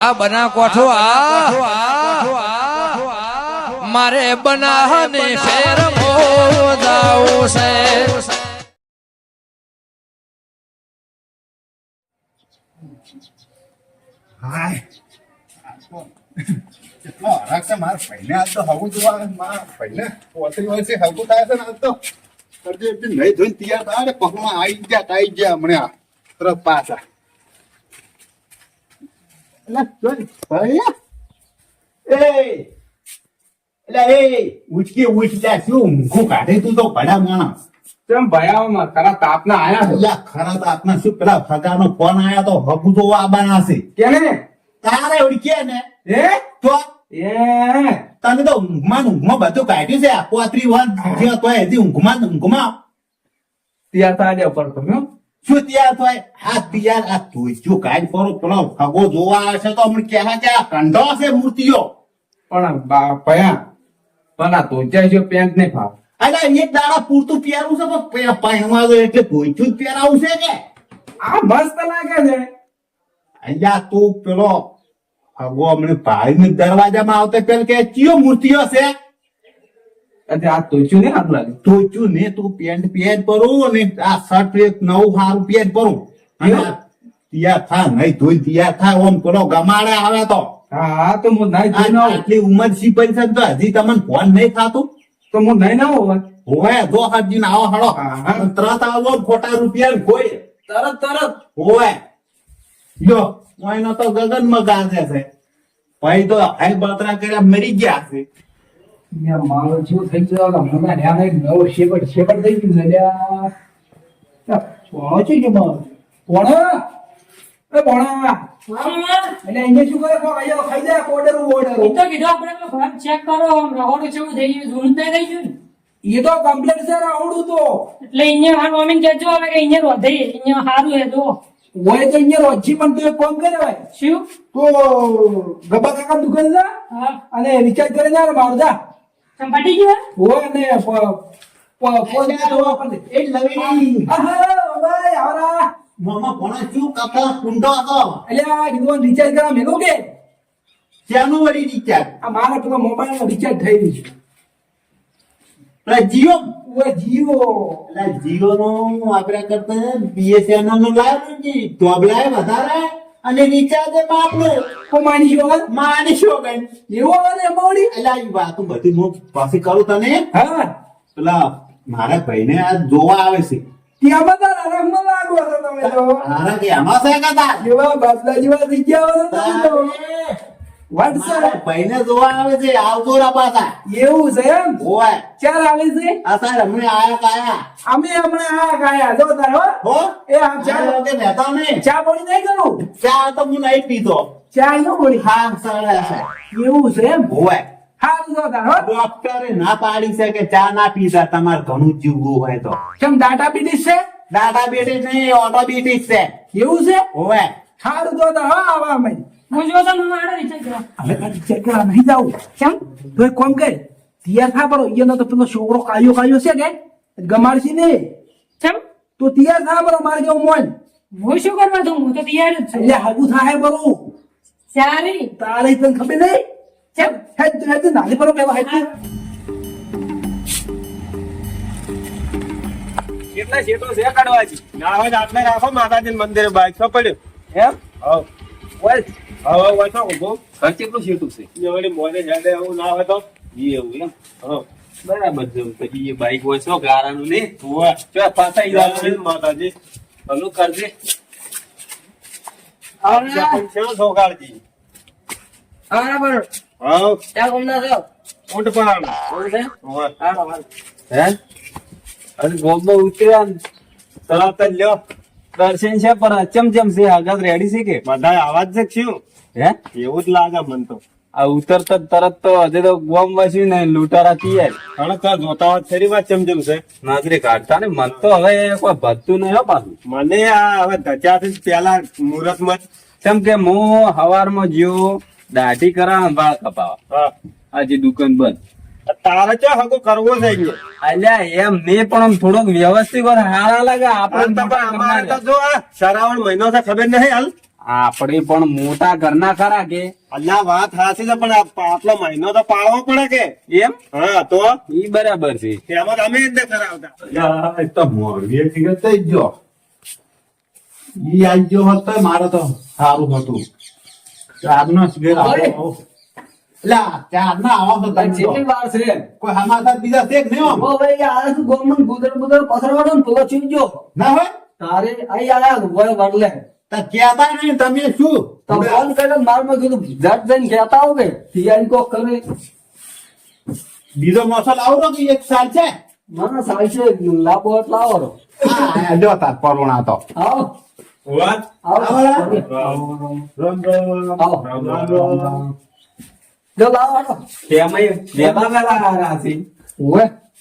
આ બના કોઠો આ. મારે બનાહને ફેર મોદાવું છે. હાય. કેટલો છે, મારા ભાઈને તો હવું જોવા મારા ભાઈને પોતરી વર્ષે હવું થાય છે ને તો. નહીં ધોઈને તૈયાર થાય પગમાં આવી ગયા આવી ગયા હમણાં. તરફ પાછા એટલે જોઈ ભાઈ એ એટલે એ ઉચકી ઉચક્યા શું ઊંઘું કાઢે તું તો ભડા માણસ કેમ ભયામાં ખરા તાપના આયા છે? ખરા તો આપના શું પેલા ફગાનો ફોન આયા તો હબુ તો આબાના છે. કેને? તારે ઓળખ્યા ને? એ તો એ તને તો ઊંઘમાં ઊંઘમાં બધું કાઢ્યું છે પોત્રી વન જે તો હજી ઊંઘમાં ઊંઘમાં. ત્યાં તારે ઉપર તમે શું તૈયાર થાય આ તૈયાર આ તું કાઢ કરો પેલો ખગો જોવા આવે છે તો અમને કહેવા કે આ કંડો છે મૂર્તિઓ પણ ભયા પણ આ તો છે પેન્ટ નહીં ભાવ અરે એક દાડા પૂરતું પહેરવું છે પણ પહેરવા દો એટલે ધોઈચું જ પહેરાવું છે કે આ મસ્ત લાગે છે અહીંયા તું પેલો ખગો અમને ભાઈ દરવાજામાં આવતો પેલ કે ચિયો મૂર્તિઓ છે આ તોચ્યું ને હાથ લાગે તોચ્યું ને તું પેન્ટ પહેર પરું ને આ શર્ટ એક નવું સારું પહેર પરું આ થા નહીં ધોઈ તિયા થા ઓમ કરો ગમાડે આવે તો. હા તો હું નહીં ધોઈ ના આટલી ઉંમર સિપાઈ છે તો હજી તમને ફોન નહીં થાતું? તો હું નહીં ના હોય હોવે. જો હજી આવો હળો. તરત આવો ખોટા રૂપિયા ને કોઈ. તરત તરત. હોય. જો એનો તો ગગનમાં ગાજે છે. ભાઈ તો હાઈ બતરા કર્યા મરી ગયા છે. મારો શું થઈ ગયો? કે હમણાં ધ્યાન એક નવો શેપટ શેપટ થઈ ગયું એટલે. લ્યા, છે કે? ભણો? એ ભણો. એટલે એને શું કરે? કોક આયો ખાઈ જાય કોડરું એ તો કીધું આપણે ફોન ચેક કરો આમ રહોડું જેવું થઈ ગયું જૂનું થઈ ગયું એ તો કમ્પ્લેટ છે રાવડું તો. એટલે અહીંયા હાલ મમ્મી કહેજો હવે કે અહીંયા રોધે અહીંયા સારું હે તો. ઓય તો અહીંયા રોજી પણ તું એક કામ કરે ભાઈ શું? તો ગબ્બા કાકા દુકાન જા. હા. અને રિચાર્જ કરી જા ને મારું જા. સંભાટી ગયું હોય ને ફોન પણ દે. એ લવી આહા, ભાઈ આવરા. મામા ભણા શું કપા કુંડો હતો? આ કીધું રિચાર્જ કરા મેલું કે? ત્યાંનું વળી રિચાર્જ આ મારા પેલા મોબાઈલ રિચાર્જ થઈ ગયું છે. પેલા જીઓ? ઓય જીવો પેલા જીઓ નું આપડે કરતા બીએસએનએલનું લાવ્યું ને ધોબલાય વધારે? અને રિચાર્જ માપનું કો માની જો હાલ? એવો ને મોડી એટલે આ વાતો બધી હું પાછી કરું તને. હા. પેલા મારા ભાઈને આ જોવા આવે છે. ત્યાં બધા આરામમાં લાગો છો તમે તો. મારા કે એમાં છે કદા જેવા બાપલા જેવા થઈ ગયા તમે તો. વોટ્સએપ ભાઈને જોવા આવે છે આવતો રા પાછા. એવું છે એમ? ઓય ચાલ આવે છે? આ તાર હમણે આયા કાયા અમે હમણાં આ ગાયા જો તાર હો. હો? એ આ ચા ચા રહેતા નહીં ચા પાણી નહીં કરું? ચા તો હું નહીં પીતો. ચા નો પડી? હા સરળ એવું છે એમ? ડોક્ટરે ના પાડી કે ચા ના પીતા તમારે ઘણું જીવવું હોય તો. કેમ ડાટાબીટીસ છે? ડાયાબિટીસ નહીં ઓટોબિટીસ છે. એવું છે? હોય. સારું તો હા આવા અમે. હું તો હું રિચાર્જ કરવા હવે કાંઈ ચેક કરવા નહીં જાવું કેમ? તો એક કામ કર તૈયાર થા પડો એનો તો પેલો છોકરો કાયો કાયો છે કે? ગમાડશી ને. ચમ તો તૈયાર થા પડો મારે કેવું મોન. હું શું કરવા દઉં હું તો તૈયાર જ છું. એટલે હાગું થાય બરું. સારી. તારે તને ખબર નહીં? કેમ? હેડ હેડ નાલી પડો પેલા હેડ કેટલા શેઠો છે કાઢવાજી? ના હોય આટલે રાખો માતાજી મંદિરે બાઈક પડ્યો. એમ? હા ઓય હવે હોય તો ઘર કેટલું શેઠું છે? એ વળી મોઢે જાડે એવું ના હોય તો? ઈ એવું એમ. હવ બરાબર છે પછી એ બાઈક હોય છો ગારાનું ને? હોવે. ચો પાછા જય શ્રી માતાજી. ભલું કરજે છે સોગાળજી બરાબર હવ ત્યાં ગમના છો? ઊંટ પણ એવું છે? હોવે. હાલો હાલો. હે? અરે ગોમમાં ઉતર્યા ને? તરત જ લ્યો. દર્શન છે પણ અચમચમ છે. આગળ રેડી છે કે? બધા આવાજ છે શું? હે? એવું જ લાગે મને તો. આ ઉતરતા તરત તો હજે તો ગોમ વસી ને લૂંટારા તૈયાર અને ત્યાં જોતા વાત ખરી વાત ચમચમ છે? નાગરિક કાઢતા ને મન તો હવે કોઈ ભરતું નહીં હો પાછું. મને આ હવે ધજાથી પેલા મુહૂર્તમાં જ. કેમ કે હું હવારમાં જીવો દાઢી કરા વાળ કપાવા. આજે દુકાન બંધ. તારે ચા હગો કરવો છે અલ્યા એમ ને પણ આમ થોડોક વ્યવસ્થિત હારા લાગે આપણે પણ અમારે તો જો આ શ્રાવણ મહિનો છે ખબર નહીં હાલ? આપણે પણ મોટા ઘરના ખરા કે? અલ્યા વાત હાસી છે પણ આટલો મહિનો તો પાળવો પડે કે? એમ? હા તો? ઈ બરાબર છે. એમાં અમે જ કરાવતા તો મોરબી એક દિવસ થઈ જ ગયો. ઈ આઈ ગયો હોત તો મારે તો સારું હતું. ચારનો જ ઘેર આવો. આવો તો. વાર છે. કોઈ સમાચાર બીજા છે કે નહીં ઓ ભાઈ આ ગોમન ગુદર ગુદર પથરવાડો તો ચૂંટજો ના હોય? તારે આઈ આયા તો કહેતા નહીં તમે શું? તો ફોન કર્યો મારમાં કીધું ઝટ જઈને કહેતા આવો કે તૈયારી કોક કરે. બીજો મસાલ આવરો કે એક સાલ છે? મને સાચે લાવો એટલે આવો રો. આ જો તાર પરોણા તો. આવો. વાત. રામ રામ. જો લાવો. વેલા છે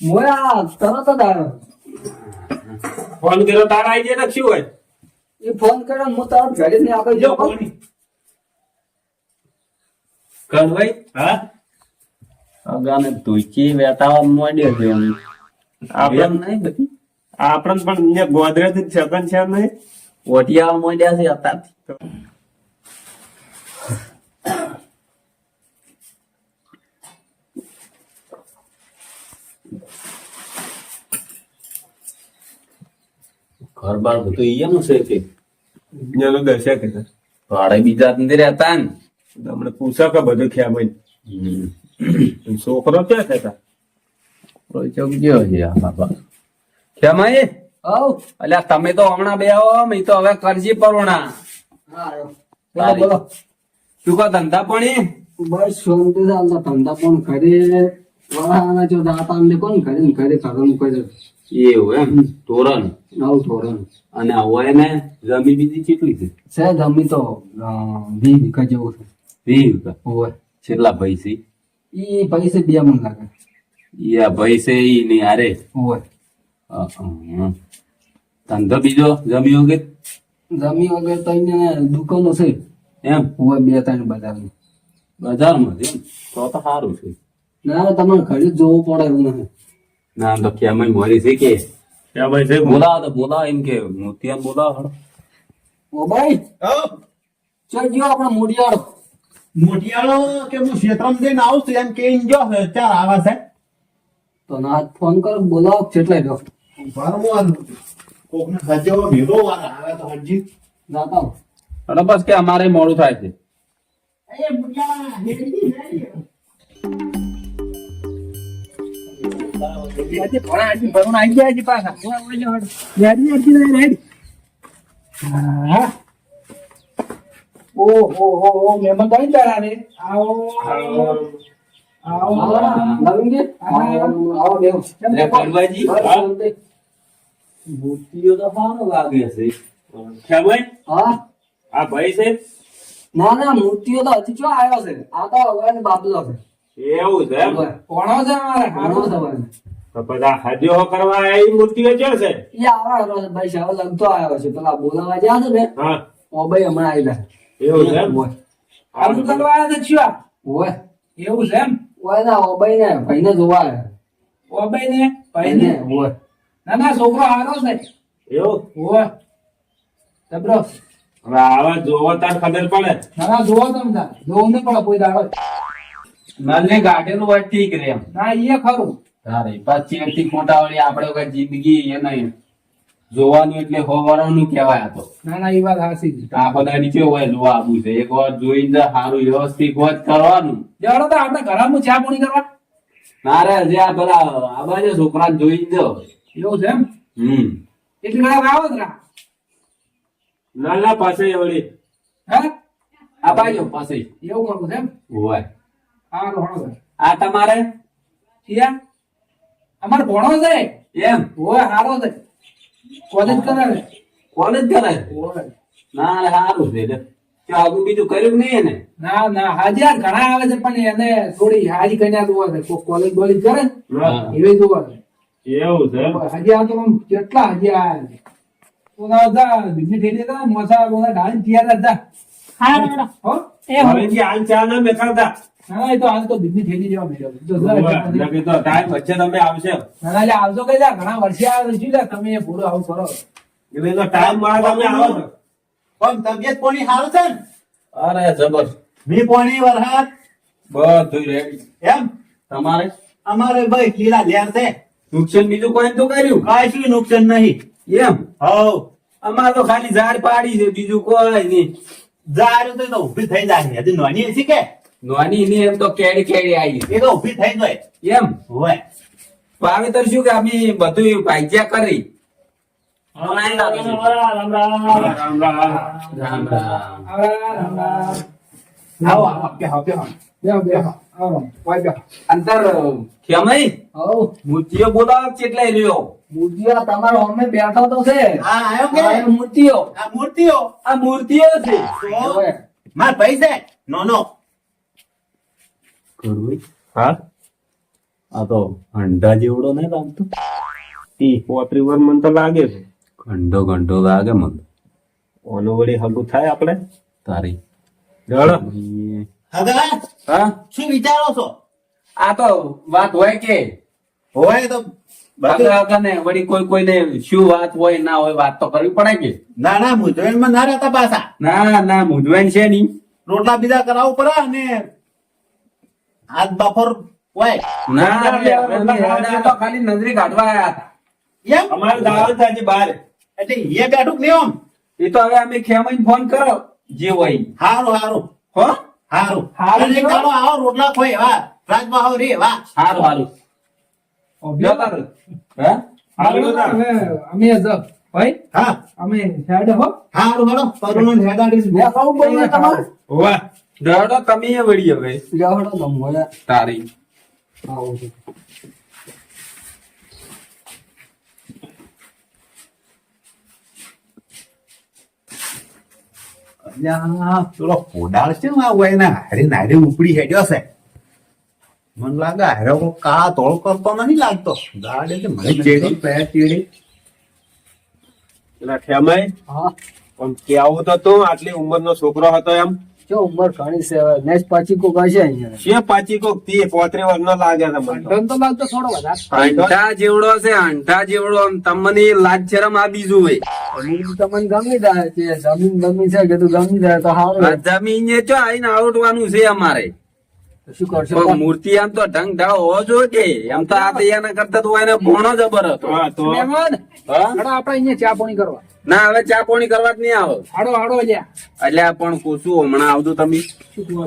મોયા તરત જ આવ્યો. ફોન કર્યો તારા આઈ જાય ને શું હોય? એ ફોન કરો હું તારો ઘરે ને આગળ જો કણભાઈ હા? અગાને તુચી વેતાવા મોડ્યો છે એમ. એમ નહીં બધી? આપણ પણ ગોદરેજ જ છગન છે નહીં ઓટિયા મોડ્યા છે અત્યારથી. ઘર બાર બધું એમ છે કે? એનું દશે કે ભાડે બીજા અંદર રહેતા ને? તમને પૂછા કે બધું ખ્યા ભાઈ છોકરો ક્યાં થતા કોઈ ચોક ગયો છે આ બાબા કેમ આયે? આવ. અલ્યા તમે તો હમણાં બે આવો મેં તો હવે કરજી પરોણા. બોલો શું કહો ધંધા પણ? બસ શાંતિ ચાલતા ધંધા પણ કરે જો દાતા કોણ કરે ને કરે ઘરનું કરે એવું એમ? તોરણ? નવ તોરણ. અને હવે એને જમી બીજી કેટલી છે? છે જમી તો વી વીઘા જેવું છે. વીસ વીઘા. ઓવે છેલ્લા ભાઈ છે? ઈ પૈસે બે મન લાગે. ઈ આ ભાઈ છે ઈ નહીં હારે ઓવે અ, અ, ધંધો બીજો જમી વગર? જમી વગર તો અહીંયા દુકાનો છે. એમ? ઓવે બે ત્રણ બજારમાં બજારમાં છે એમ? તો તો સારું છે. ના ના, તમારે ઘરે જોવું પડે એવું નથી. ના આમ તો કેમ મોરી છે કે. ભાઈ છે બોલાવો તો બોલા એમ કે મોતિયા બોલા હળો. ઓ ભાઈ ચલ ગયો આપણે મોડિયાળો મોટિયાળો કે હું ક્ષેત્રમાં જઈને આવું છું એમ કહીને ગયો છે ચાર આવા છે. તો ના ફોન કર બોલાવ કેટલા ગયો. ભરવાનું કોકને સાચો ભેગો વાર આવે તો હજી જાતા હો. અને બસ કે અમારે મોડું થાય છે. આવો, નવીનજી? મોતિયો તો ક્યાં ના ના મૂર્તિઓ તો હજી ચો આવ્યો છે આ તો હવે બાબલો છે એવું છે કોણો છે અમારે હારો છે બધા હજો કરવા એ મૂર્તિઓ ક્યાં છે? એ આવે ભાઈ સાવ લગતો આવ્યો છે. પેલા બોલાવા જ્યાં છે ને? હા. ઓ ભાઈ હમણાં આવેલા એવું છે આવું કરવા આવ્યા છે શું ઓય એવું છે એમ? ઓય ના ઓ ભાઈ ને ભાઈ ને જોવા આવ્યા. ઓબાઈ ને ભાઈ ને? ઓય ના ના છોકરો હારો છે. એવું? જબરો. હવે આવા જોવો તાર ખબર પડે. ના ના જોવો તમે તાર. જોવું નહીં પડે કોઈ દાડો. નલને હોય ઠીક રે એમ. ના એ ખરું. તારે. પછી ખોટા વળી આપણે કઈ જિંદગી એ નહીં. જોવાનું એટલે હોવાનું કહેવાય તો. ના ના એ વાત હાસી છે. આ બધા નીચે હોય? જોવા આવું છે એક વાર જોઈને સારું વ્યવસ્થિત વાત કરવાનું. જવાનો તો આપણે ઘરમાં ચા પાણી કરવા? ના રે જે આ પેલા આ બાજુ છોકરા જોઈ જ એવું છે એમ? હમ. એટલે ઘણા આવો જ ના ના પાસે વળી. હે? આ બાજુ પાસે એવું કરવું છે એમ? હોય. આ તમારે? ઠીયા અમારે ભણો છે? એમ? ઓય હારો છે. કોલેજ કરે કોલેજ કરે? ના સારું છે કે આગું બીજું કર્યું નહીં ને ના ના હાજી ઘણા આવે છે પણ એને થોડી હાજી કન્યા જોવા છે. કોઈ કોલેજ બોલેજ કરે એવી જોવા છે. એવું છે? હાજી આ તો કેટલા હજી આ છે. તો ના હતા બીજી ઠેલી હતા મોસા મોસા ઢાળી તૈયાર હતા હો? હવે હાલ ચા ના મેકાવતા ના એ તો હાલ તો બીજી થઈ જેવા તો ટાઈમ વચ્ચે તમે આવશે ના એટલે આવજો કઈ જા ઘણા વર્ષે આવે છે તમે એ પૂરું આવું કરો. એટલે તો ટાઈમ મળે તમે આવો. પણ તબિયત પોણી સારું છે અરે જબર મી પોણી વરસાદ? બધું રેડી એમ? તમારે? અમારે ભાઈ લીલા ધ્યાન છે. નુકસાન બીજું કોઈ તો કર્યું? શું નુકસાન નહીં. એમ? હવ. અમારે તો ખાલી ઝાડ પાડી છે બીજું કોઈ નહીં. ઝાડ તો ઊભી થઈ જાય હજી નાની છે કે? નાની ની એમ તો કેડી કેડી આવી એ તો ઊભી થઈ ગઈ. એમ? હોય પાવેતર શું કે અમે બધું ભાગ્યા કરી. અંતર કેમય મૂર્તિઓ બોલાવ કેટલાય રહ્યો? મૂર્તિઓ તમારો અમે બેઠો તો છે. હા આયો કે? મૂર્તિઓ. આ મૂર્તિઓ. આ મૂર્તિઓ છે. માર ભાઈ છે? નો નો. હા? આ તો અંડા જેવડો નહીં લાગતો. ઈ પોત્રી વર મને તો લાગે છે. ઘંટો ઘંટો લાગે મને. ઓનો વળી હગું થાય આપણે તારી. જળ હગા હા? શું વિચારો છો? આ તો વાત હોય કે? હોય તો ને વળી કોઈ કોઈને શું વાત હોય ના હોય વાત તો કરવી પડે કે? ના ના મૂંઝવણમાં ના રહેતા પાછા. ના ના મૂંઝવણ છે નહીં. રોટલા બીજા કરાવવું પડે અને આજ બપોર હોય. ના તો ખાલી નજરી કાઢવા આવ્યા હતા. એમ? અમારે દાવત છે બહાર એટલે એ બેઠું નહીં આમ? એ તો હવે અમે ખેમાઈને ફોન કરો જે હોય. હારું હારું. હો? હારું. હારું એક છો? આવો રોટલા ખોય વા રાજમાં આવો રે વા સારું સારું લ્યો તારે. હે? હાલો અમે જ ભાઈ હા. અમે સાઈડ હો. હારું હાલો પરુણો હેડાડી વાહ. દોડો તમે એ વળી હવે. જાવડો તમે તારી. પેલો કોડાળ છે ને આ હોય ને હારી નારી ઉપડી હેડ્યો છે. મને લાગે હારે કા તોળ કરતો નથી લાગતો. ગાડે છે મને ચેડી. પે ચેડી. હા. આમ કેવું તો તું આટલી ઉંમરનો છોકરો હતો એમ? જો ઉંમર ઘણી છે નેસ પાછી કોક હશે અહીંયા. છે પાછી કોક તી પોત્રી વર નો લાગે છે ધન તો. લાગતો થોડો વધારે. અંઠા જેવડો છે અંઠા જેવડો. આમ તમને લાજ શરમ આ બીજું હોય. તમને ગમી દે છે જમીન ગમી છે કે તું ગમી દે તો સારું જમીન એ ચો આઈને આવડવાનું છે અમારે. શું કરશો? મૂર્તિ આમ તો ઢંગ ઢાળ હોવો જોઈએ. કે એમ તો આ તૈયાર એના કરતા તો એને ભોણો જબર હતો. હા તો. મહેમાન હા? હાડો આપણે અહીંયા ચા પાણી કરવા. ના હવે ચા પાણી કરવા જ નહીં આવો. હાડો હાડો એટલે પણ કોશું હમણાં આવજો તમે?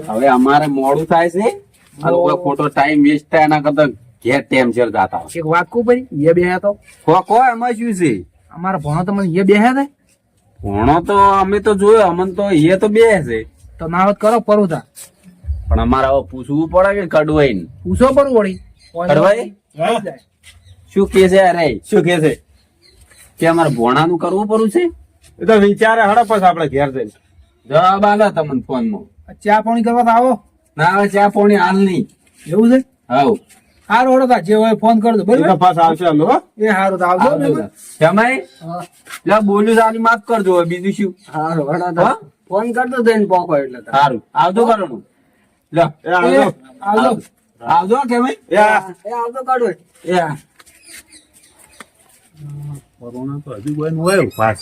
હવે? અમારે મોડું થાય છે. ખોટો ટાઈમ વેસ્ટ થાય એના કરતા ઘેર ટેમ છે જાતા એક વાત કહું ભાઈ એ બે તો. કો કો એમાં શું છે? અમારા ભણો તો મને એ બે હે ભોણો તો અમે તો જોયો અમને તો એ તો બે છે. તો ના હોત કરો પરુતા પણ અમારે હવે પૂછવું પડે કે કડવાઈ પૂછો પણ વળી. કડવાઈ? શું કે છે અરે? શું કે છે? કે અમારે ભોણાનું કરવું પડું છે? એ તો વિચારે હડો પછી આપણે ઘેર જઈને. જવાબ આલા તમને ફોનમાં ચા પાણી કરવા તો આવો. ના હવે ચા પાણી હાલ નહીં. એવું છે? હાઉ. સારું હડો તા જે હોય ફોન કરજો બરાબર? પાસ આવશે હાલો, એ સારું તો આવજો. જમાઈ. લે બોલ્યું આની માફ કરજો હવે બીજું શું? સારું હડો ફોન કરતો જઈને પોકો એટલે. સારું આવજો કરવાનું લે. આવજો. આવજો આવજો કે ભાઈ? એ આવજો કાઢો એ. કોરોના તો હજુ કોઈ હોય ઊભા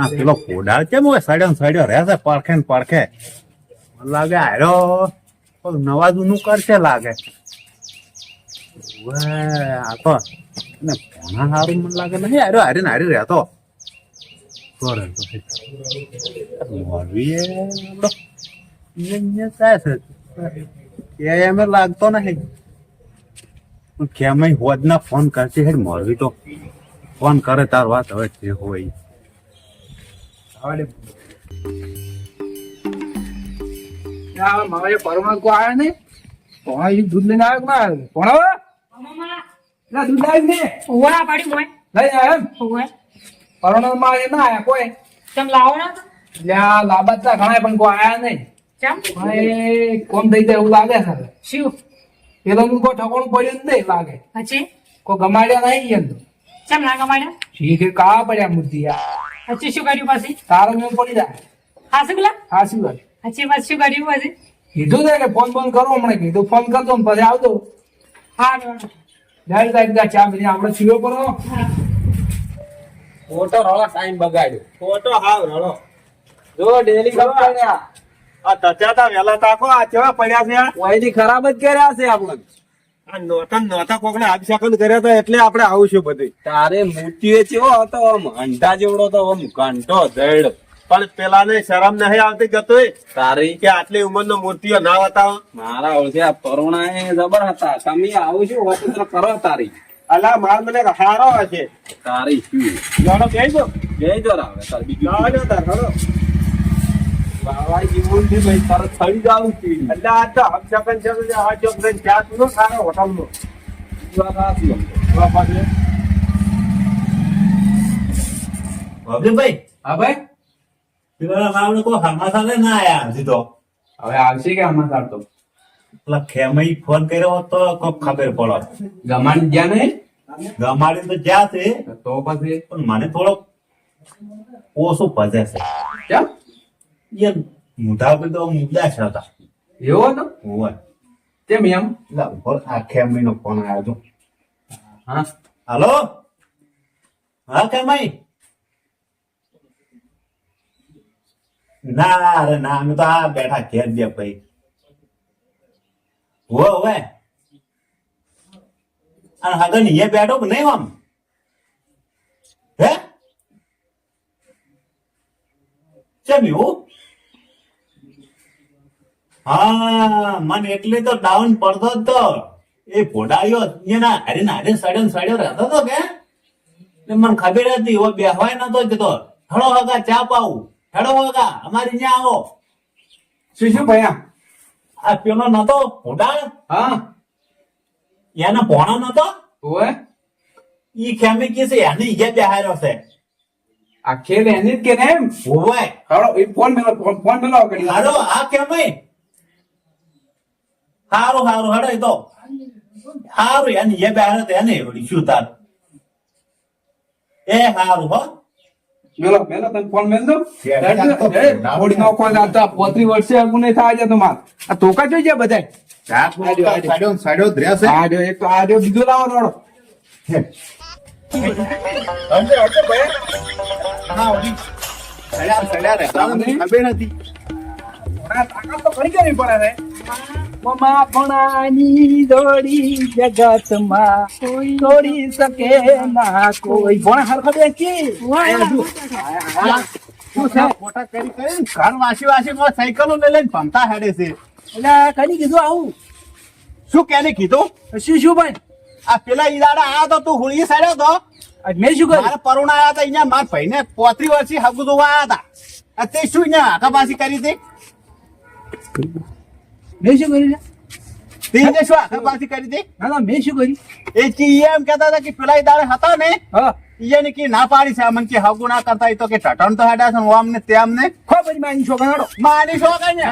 આ પેલો કોડાળ કેમ હોય? સડ્યો સડ્યો રહેશે પારખે ને પારખે. લાગે હારો નવા જૂનું કરશે લાગે. આ તો ને ભણા હારું મને લાગે નહીં હાર્યો હારી ને હારી રહેતો કરે એમ લાગતો નહીં પણ હોદ ના ફોન કરતી હેડ મોરવી તો ફોન કરે તાર વાત હવે જે હોય. પરમાણ કો આયા ને ભણા દૂધ લઈને આવ્યો કે ના આવ્યો દૂધ લાવી ને ઉવા પાડી મોય લઈ આવ્યો એમ ઉવા પરમાણમાં એ ના આયા કોઈ તમ લાવો ના તો લ્યા લાબાત ઘણા પણ કોઈ આયા નહીં કોમ? થઈ જાય એવું લાગે છે? શું? પેલો નું કોઈ ઠકોણું પડ્યું જ નહીં લાગે. પછી? કોઈ ગમાડ્યા નહીં એમ તો. ના કમાડ્યા શીખે કા પડ્યા મૂર્તિ પછી શું કર્યું પછી? તારો મેં પડી જાય. હા શું પેલા હા પછી પછી શું કર્યું પછી? કીધું ને ફોન ફોન કરો હમણાં. કીધું ફોન કરતો ને પછી આવતો હા ડાયરેક્ટ આવી ચા પીને આપણે છીઓ પર ખોટો રોળો ટાઈમ બગાડ્યો. ફોટો હાવ રડો. જો ડેલી કપ કર્યા આ તચાતા વેલા તાકો આ કેવા પડ્યા છે? ઓયથી ખરાબ જ કર્યા છે આપણે. આ નોતા નોતા કોકને અભિષેકન કર્યા હતા એટલે આપણે આવું છું બધું તારે મૂર્તિ ચેવો હતો? આમ અંડા જેવડો તો આમ ઘંટો ધડ પણ પેલાને શરમ નહીં આવતી જતોય તારી કે આટલી ઉંમરનો મૂર્તિઓ ના હતા? મારા ઓળખ્યા કરુણા એ જબર હતા. તમે આવું છું વતન કરો તારી. અલા માર મને હારો હશે. તારી શું? બે જો રાવે તાર બીજું ના ના તાર હારો બાવા જીવન ભાઈ તરત સડી જાવું છે. એટલે આ તો અભિષેકન છે તો આ ચોક જઈને ચા પીવો સારો હોટલનો. વાત સાચી આમ તો. બાપા છે. ભાઈ હા ભાઈ? પેલા મામને કોઈ હમાસા લઈને ના આયા હજી તો. હવે આવશે કે આમાં ચાલતો પેલા ખેમઈ ફોન કર્યો તો કોઈ ખબર પડો ગમાન ગયા નહીં ગમાડી તો જ્યાં છે તો પછી? પણ મને થોડો ઓછું ભજે છે. કેમ? યાર મોઢા પર તો મુદ્દા છે હતા. એવો હતો? હોય કેમ એમ? લા, ઉપર આ ખેમઈ નો ફોન આવ્યો હતો હા. હાલો? હા ખેમઈ ના અરે ના અમે તો આ બેઠા ઘેર બે ભાઈ. હો હવે. અને હગન એ બેઠો કે નહીં આમ? હે? કેમ એવું? હા મને એટલે તો ડાઉન પડતો જ તો. એ ભોડાયો એના હારે ને હારે સડ્યો સડ્યો રહેતો તો કે? મને ખબર હતી ઓ બેહવાય નતો જતો હેડો હગા ચા પાવું હેડો હગા અમારી ત્યાં આવો. શું શું ભયા આ પેલો નતો ભોડાળ? હા. એના ભોણો નતો? ઓએ ઈ કે છે એને ઈ બેહાર્યો છે. આ ખેલ એની જ કે ને હોવે. હાલો એ ફોન મેલો ફોન મેલો કરી હારો આ કેમય હારું હારું હડે તો. હારું એની એ બેહાર્યો તો એને વળી શું તાર? એ હારું હો. મેલો મેલો તમે ફોન મેલ દો નો કોલ આવતા પોત્રી વર્ષે અગું નહીં થાય તો તમાર આ તોકા જોઈ જાય બધા એક તો બીજો લાવો રોડો. ખબર નથી. તાકાત તો કરી કરવી પડે રે મમા ભણાની દોડી જગતમાં કોઈ દોડી શકે ના કોઈ. ભણ હરખો બે કી? શું છે? ફોટા કરી કરી ઘર વાસી વાસી માં સાયકલો લઈ લઈને ભમતા હેડે છે. એટલે કઈ કીધું આવું? શું કેને કીધું? શું શું ભાઈ? આ પેલા ઈદાડા આયા તો તું હુળી સાડ્યો તો. મેં શું કર્યું? પરુણ આયા હતા અહીંયા મારા ભાઈને પોત્રી વર્ષી હગુ જોવા આયા હતા. તે શું અહીંયા આકાબાસી કરી હતી? મેં શું કર્યું લે? તે એને શું કરી હતી ના ના મેં શું કર્યું? એ કે એમ કહેતા હતા કે પેલા ઈદાડે હતા ને હા. ઈને કે ના પાડી છે અમને કે હગુ ના કરતા તો કે ટટણ તો હેડા છે ઓમ ને તેમ ને ખો પછી મારી છોકરા માની શો કઈ ને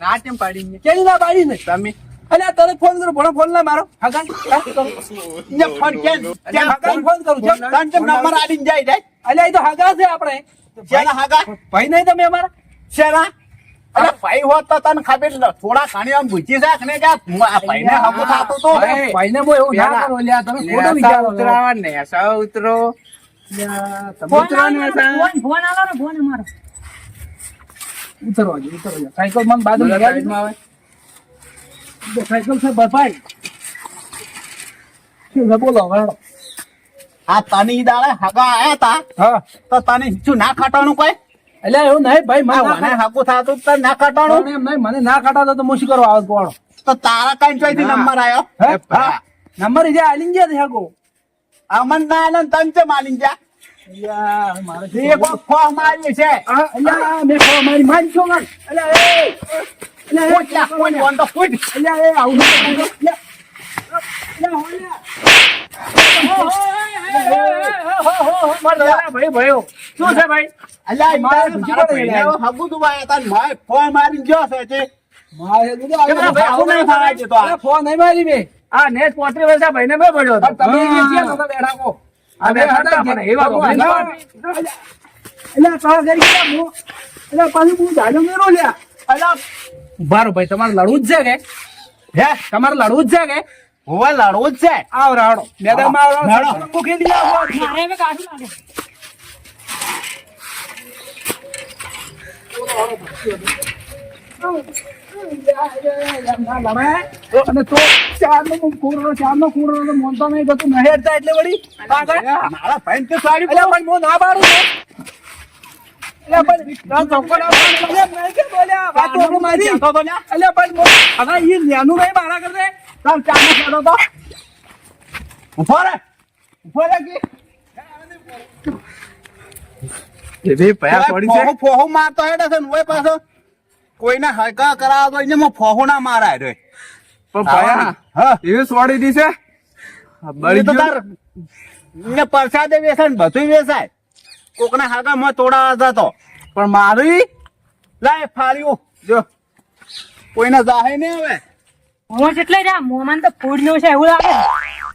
ના કેમ પાડી કેની ના પાડી ને તમે? અલે તરત ફોન કરો ભણો ફોન ના મારો. હગાન. ને ફોન હગાન કરું છું તને નંબર આડીને જાય જાય અલ્યા એ તો હગા છે આપણે. શેના હાગા? ભાઈ નહીં તમે અમારા? શેના? અરે ભાઈ હોત તો તને ખબર થોડા ઘણી આમ જાક ને કે આ ભાઈને હગું થાતું તો. ભાઈ ને હું એવું ના કરો લ્યા તમે ખોટું વિચારો ઉતરાવા ને ઉતરો. ફોન આલો ફોન ફોન આલો ને ફોન અમારો. ઉતરવા જો સાયકલમાં બાજુ લગાવી દો. તો સાયકલ છે બફાઈ શું બોલો આ તને દાડે હગા આયા તા? હા. તો તને શું ના ખાટાનું કોઈ? એટલે એવું નહીં ભાઈ મને હાકુ થતું તો ના કાઢવાનું એમ નહીં મને ના કાઢા તો હું શું કરવા આવો કોણ તો તારા કઈ ચોઈથી નંબર આયો નંબર ઇજે આલીન ગયા છે હાકુ અમન ના તને આલીને જા માર્યું છે આ અલ્યા મેં ખો મારી મારી છો ગણ અલ્યા એ અલ્યા એ ફૂટ લા, ફૂટ, ફોન તો ફૂટ. અલ્યા એ આવું ના કરજો. અલ્યા અલ્યા હો અલ્યા ભાઈ ભાઈ શું છે ભાઈ? અલ્યા, મારે બીજું મારા કોઈ ભાઈને નહીં. હગું તું આયા તા ને મારે ફો મારીને ગયો છે તે. મારે બધું કે મારા ભાઈ આવું નહીં થવાય છે તો આ. ફોન નહીં મારી મેં. આ નેટ પોત્રી વર્ષે ભાઈને મેં પડ્યો હતો. તમે હા. નતા બેઠા કો આ બે પણ એવા ભગવાન, ભગવાન. કા કરી ગયા મો એટલે પાછું હું જાજો મેરો લ્યા. અલ્યા, ઊભા ભાઈ તમારે લડવું જ છે કે? હે તમારે લડવું જ છે કે? હવે લડવું જ છે. આવ રાડો મેદાનમાં આવ રાડો મારે કાઢું અને તો ચારનો હું કૂરો ચારનો કૂરો તો મોનતો નહીં તો તું નહીં હેડતા એટલે વળી મારા ભાઈ તો સાડી ના પણ ના ચોખ્ખો ના પાડું. તો તો. કે ફોહું ફોહું મારતો હેડે છે ને ઓય પાછો. કોઈને ના હાકા એને માં તોડા ના મારાય રે. પણ ભયા, હા. એવી સોડી દી છે? એ તો તાર ને પરસાદે વેચાય ને બધું વેચાય કોકના હાકા માં તોડાવા જતો. પણ મારી? લાય ફાળ્યું. જો. કોઈને જાહે નહીં હવે. મોં જેટલે રહ્યા મોંમાં તો ફૂડનું છે એવું લાગે.